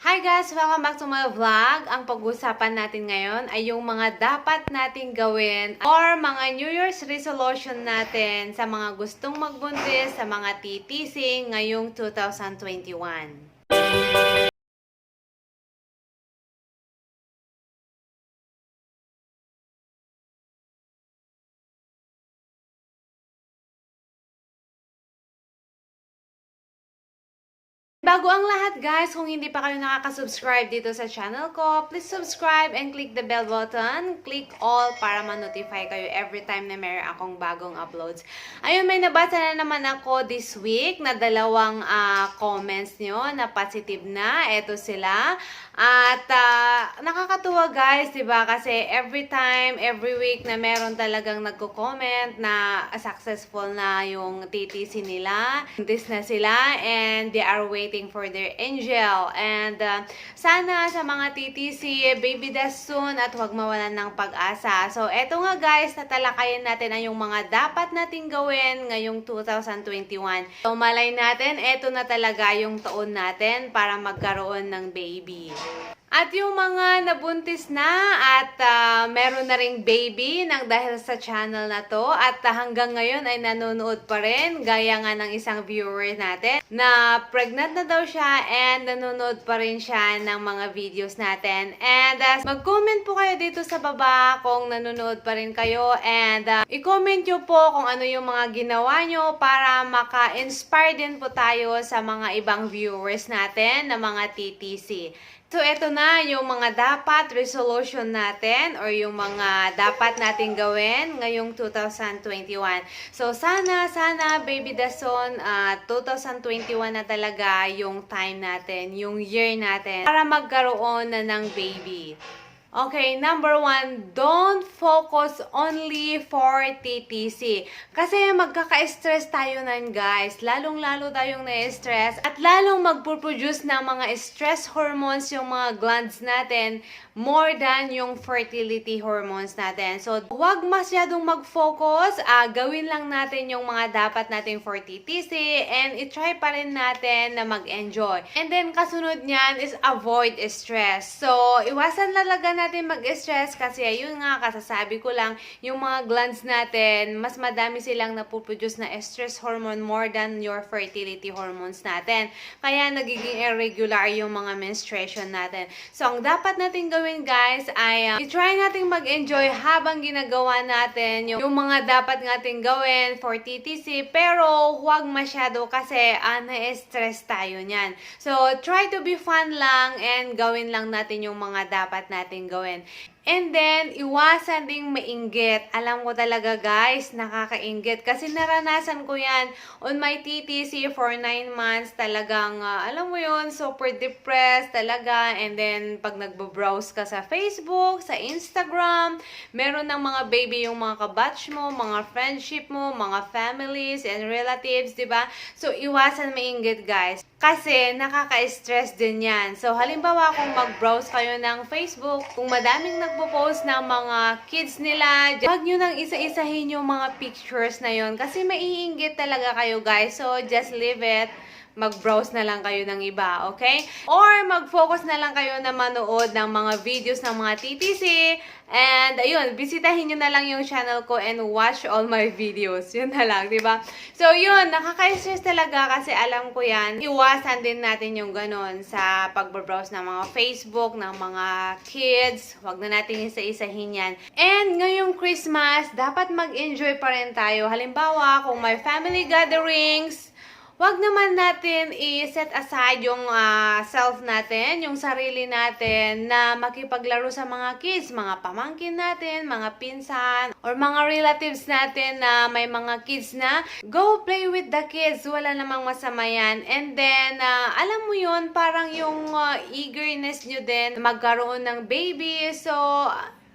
Hi guys! Welcome back to my vlog. Ang pag-usapan natin ngayon ay yung mga dapat nating gawin or mga New Year's resolution natin sa mga gustong magbuntis sa mga titising ngayong 2021. Bago ang lahat guys, kung hindi pa kayo nakaka-subscribe dito sa channel ko, please subscribe and click the bell button. Click all para ma-notify kayo every time na meron akong bagong uploads. Ayun, may nabasa na naman ako this week na dalawang ah, comments nyo na positive na. Ito sila. At ah, nakakatuwa guys, 'di ba? Kasi every time, every week na meron talagang nagko-comment na successful na yung TTC nila. This na sila and they are waiting for their angel. And ah, sana sa mga TTC, baby death soon at huwag mawalan ng pag-asa. So eto nga guys, tatalakayin natin ang yung mga dapat nating gawin ngayong 2021. So malay natin, eto na talaga yung taon natin para magkaroon ng baby. At yung mga nabuntis na at ah, meron na ring baby nang dahil sa channel na to at ah, hanggang ngayon ay nanonood pa rin gaya nga ng isang viewer natin na pregnant na daw siya and nanonood pa rin siya ng mga videos natin. And ah, mag-comment po kayo dito sa baba kung nanonood pa rin kayo and ah, i-comment nyo po kung ano yung mga ginawa nyo para maka-inspire din po tayo sa mga ibang viewers natin na mga TTC. So, ito na yung mga dapat resolution natin or yung mga dapat nating gawin ngayong 2021. So, sana, sana, Baby Dason, uh, 2021 na talaga yung time natin, yung year natin para magkaroon na ng baby. Okay, number one, don't focus only for TTC. Kasi magkaka-stress tayo nan guys. Lalong-lalo tayong na-stress at lalong magpo-produce ng mga stress hormones yung mga glands natin more than yung fertility hormones natin. So, huwag masyadong mag-focus. ah gawin lang natin yung mga dapat natin for TTC and i-try pa rin natin na mag-enjoy. And then, kasunod niyan is avoid stress. So, iwasan talaga natin mag-stress kasi ayun nga, kasasabi ko lang, yung mga glands natin, mas madami silang napuproduce na stress hormone more than your fertility hormones natin. Kaya nagiging irregular yung mga menstruation natin. So, ang dapat natin gawin guys ay uh, i-try nating mag-enjoy habang ginagawa natin yung, yung mga dapat nating gawin for TTC pero huwag masyado kasi uh, na-stress tayo niyan. So, try to be fun lang and gawin lang natin yung mga dapat nating gawin. And then, iwasan ding mainggit. Alam ko talaga guys, nakakainggit. Kasi naranasan ko yan on my TTC for 9 months. Talagang, ah, alam mo yun, super depressed talaga. And then, pag nagbo-browse ka sa Facebook, sa Instagram, meron ng mga baby yung mga kabatch mo, mga friendship mo, mga families and relatives, ba? So, iwasan mainggit guys. Kasi, nakaka-stress din yan. So, halimbawa, kung mag-browse kayo ng Facebook, kung madaming nagpo-post ng mga kids nila, huwag nyo nang isa-isahin yung mga pictures na yon Kasi maiinggit talaga kayo, guys. So, just leave it mag-browse na lang kayo ng iba, okay? Or mag-focus na lang kayo na manood ng mga videos ng mga TTC. And, ayun, bisitahin nyo na lang yung channel ko and watch all my videos. Yun na lang, di ba? So, yun, nakaka-stress talaga kasi alam ko yan. Iwasan din natin yung ganun sa pag-browse ng mga Facebook, ng mga kids. Huwag na natin isa-isahin yan. And, ngayong Christmas, dapat mag-enjoy pa rin tayo. Halimbawa, kung may family gatherings, Wag naman natin i-set aside yung ah, self natin, yung sarili natin na makipaglaro sa mga kids, mga pamangkin natin, mga pinsan, or mga relatives natin na may mga kids na go play with the kids. Wala namang masama yan. And then, ah, alam mo yun, parang yung ah, eagerness nyo din magkaroon ng baby. So,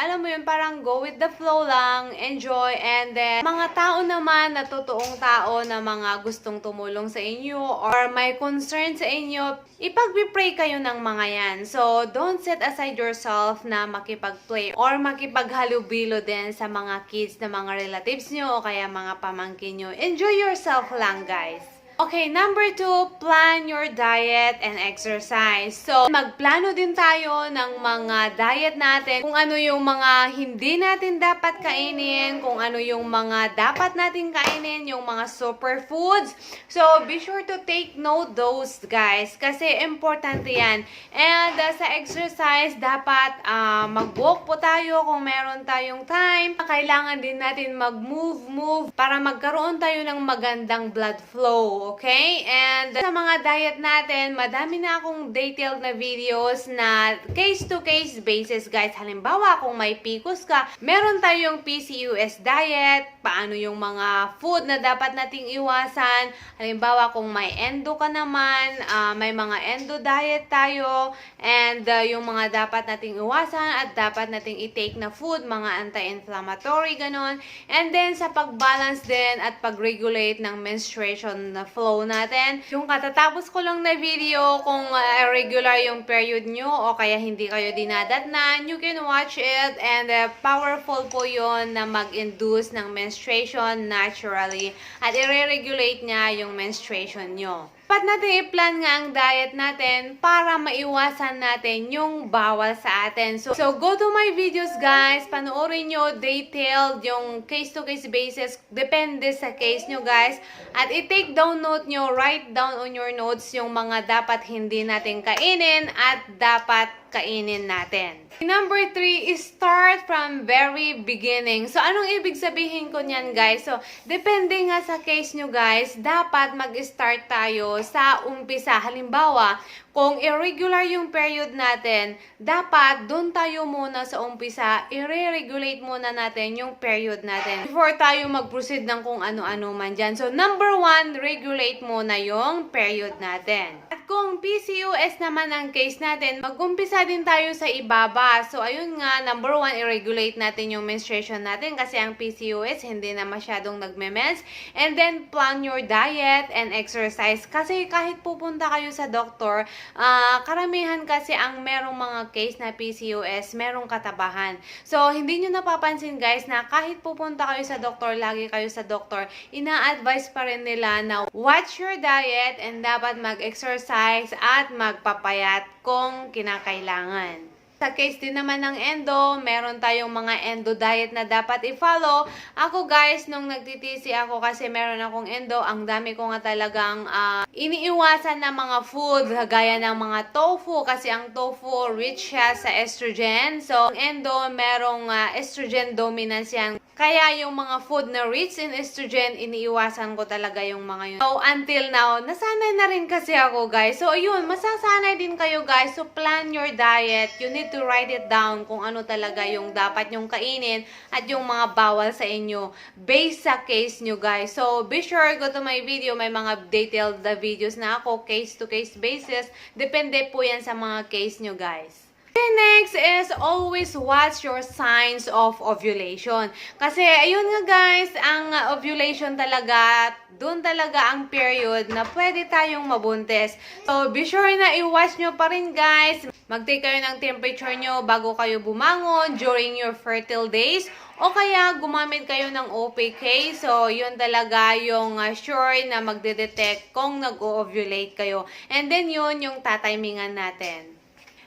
alam mo yun, parang go with the flow lang, enjoy, and then, mga tao naman na totoong tao na mga gustong tumulong sa inyo or may concern sa inyo, ipag-pray kayo ng mga yan. So, don't set aside yourself na makipag-play or makipaghalubilo din sa mga kids na mga relatives nyo o kaya mga pamangkin nyo. Enjoy yourself lang, guys. Okay, number two, plan your diet and exercise. So, magplano din tayo ng mga diet natin, kung ano yung mga hindi natin dapat kainin, kung ano yung mga dapat natin kainin, yung mga superfoods. So, be sure to take note those, guys, kasi importante yan. And uh, sa exercise, dapat uh, mag-walk po tayo kung meron tayong time. Kailangan din natin mag-move, move, para magkaroon tayo ng magandang blood flow, okay? And sa mga diet natin, madami na akong detailed na videos na case-to-case basis, guys. Halimbawa, kung may PCOS ka, meron tayong PCOS diet, paano yung mga food na dapat nating iwasan. Halimbawa, kung may endo ka naman, ah, may mga endo diet tayo, and ah, yung mga dapat nating iwasan at dapat nating i-take na food, mga anti-inflammatory, ganon. And then, sa pag-balance din at pag-regulate ng menstruation na flow natin. Yung katatapos ko lang na video, kung ah, regular yung period nyo o kaya hindi kayo dinadatnan, you can watch it and ah, powerful po yon na mag-induce ng menstruation naturally at i-regulate niya yung menstruation nyo. Dapat natin i-plan nga ang diet natin para maiwasan natin yung bawal sa atin. So, so go to my videos guys, panoorin nyo detailed yung case-to-case basis, depende sa case nyo guys. At i-take down note nyo, write down on your notes yung mga dapat hindi natin kainin at dapat kainin natin. Number three is start from very beginning. So, anong ibig sabihin ko niyan, guys? So, depende nga sa case nyo, guys, dapat mag-start tayo sa umpisa. Halimbawa, kung irregular yung period natin, dapat doon tayo muna sa umpisa, i-regulate muna natin yung period natin before tayo mag-proceed ng kung ano-ano man dyan. So, number one, regulate muna yung period natin. Kung PCOS naman ang case natin, mag-umpisa din tayo sa ibaba. So, ayun nga, number one, i-regulate natin yung menstruation natin kasi ang PCOS hindi na masyadong nagme-mens. And then, plan your diet and exercise. Kasi kahit pupunta kayo sa doktor, Ah, karamihan kasi ang merong mga case na PCOS, merong katabahan. So, hindi nyo napapansin guys na kahit pupunta kayo sa doktor, lagi kayo sa doktor, ina-advise pa rin nila na watch your diet and dapat mag-exercise at magpapayat kung kinakailangan. Sa case din naman ng endo, meron tayong mga endo diet na dapat i-follow. Ako guys, nung nagtitisi ako kasi meron akong endo, ang dami ko nga talagang ah, iniiwasan na mga food, gaya ng mga tofu, kasi ang tofu rich siya sa estrogen. So, ang endo, merong ah, estrogen dominance yan. Kaya yung mga food na rich in estrogen, iniiwasan ko talaga yung mga yun. So, until now, nasanay na rin kasi ako, guys. So, yun, masasanay din kayo, guys. So, plan your diet. You need to write it down kung ano talaga yung dapat nyong kainin at yung mga bawal sa inyo based sa case nyo, guys. So, be sure, go to my video. May mga detailed na videos na ako, case-to-case basis. Depende po yan sa mga case nyo, guys. Okay, next is always watch your signs of ovulation. Kasi, ayun nga guys, ang ovulation talaga, dun talaga ang period na pwede tayong mabuntis. So, be sure na i-watch nyo pa rin guys. Mag-take kayo ng temperature nyo bago kayo bumangon during your fertile days. O kaya gumamit kayo ng OPK. So, yun talaga yung uh, sure na magde-detect kung nag-ovulate kayo. And then yun yung tatimingan natin.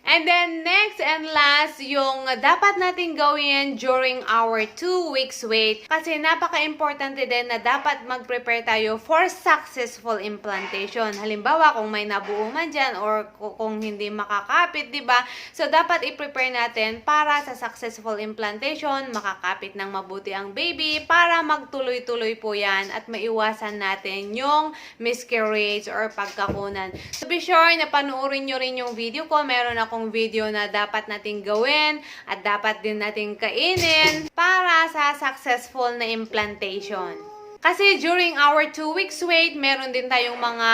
And then, next and last, yung dapat natin gawin during our two weeks wait. Kasi napaka-importante din na dapat mag-prepare tayo for successful implantation. Halimbawa, kung may nabuo man dyan or kung hindi makakapit, di ba? So, dapat i-prepare natin para sa successful implantation, makakapit ng mabuti ang baby para magtuloy-tuloy po yan at maiwasan natin yung miscarriage or pagkakunan. So, be sure na panoorin nyo rin yung video ko. Meron akong video na dapat nating gawin at dapat din nating kainin para sa successful na implantation. Kasi during our two weeks wait, meron din tayong mga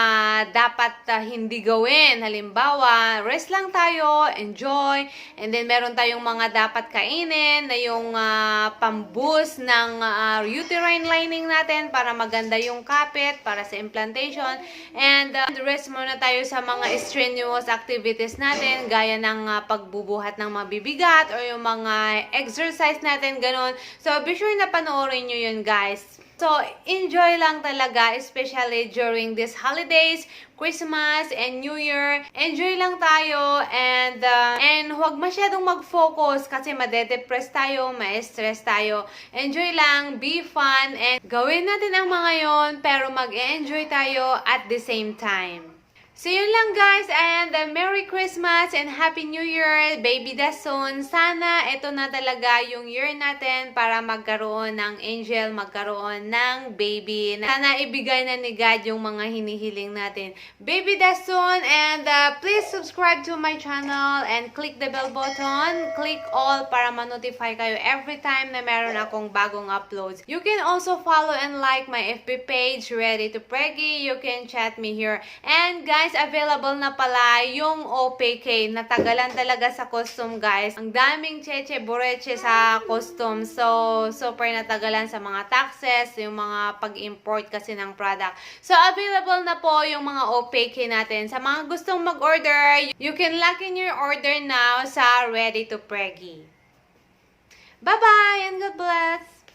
dapat uh, hindi gawin. Halimbawa, rest lang tayo, enjoy, and then meron tayong mga dapat kainin na yung uh, pamboost ng uh, uterine lining natin para maganda yung kapit para sa implantation. And uh, rest muna tayo sa mga strenuous activities natin, gaya ng uh, pagbubuhat ng mabibigat or yung mga exercise natin, ganun. So, be sure na panoorin nyo yun, guys. So, enjoy lang talaga, especially during these holidays, Christmas and New Year. Enjoy lang tayo and uh, and huwag masyadong mag-focus kasi madedepress tayo, ma-stress tayo. Enjoy lang, be fun, and gawin natin ang mga yon pero mag-enjoy tayo at the same time. So yun lang guys and uh, Merry Christmas and Happy New Year baby Dason. Sana ito na talaga yung year natin para magkaroon ng angel, magkaroon ng baby. Sana ibigay na ni God yung mga hinihiling natin. Baby Dason and uh, please subscribe to my channel and click the bell button. Click all para ma-notify kayo every time na meron akong bagong uploads. You can also follow and like my FB page, Ready to Preggy. You can chat me here. And guys, available na pala yung OPK. Natagalan talaga sa costume, guys. Ang daming cheche, bureche sa costume. So, super natagalan sa mga taxes, yung mga pag-import kasi ng product. So, available na po yung mga OPK natin. Sa mga gustong mag-order, you can lock in your order now sa Ready to Preggy. Bye-bye!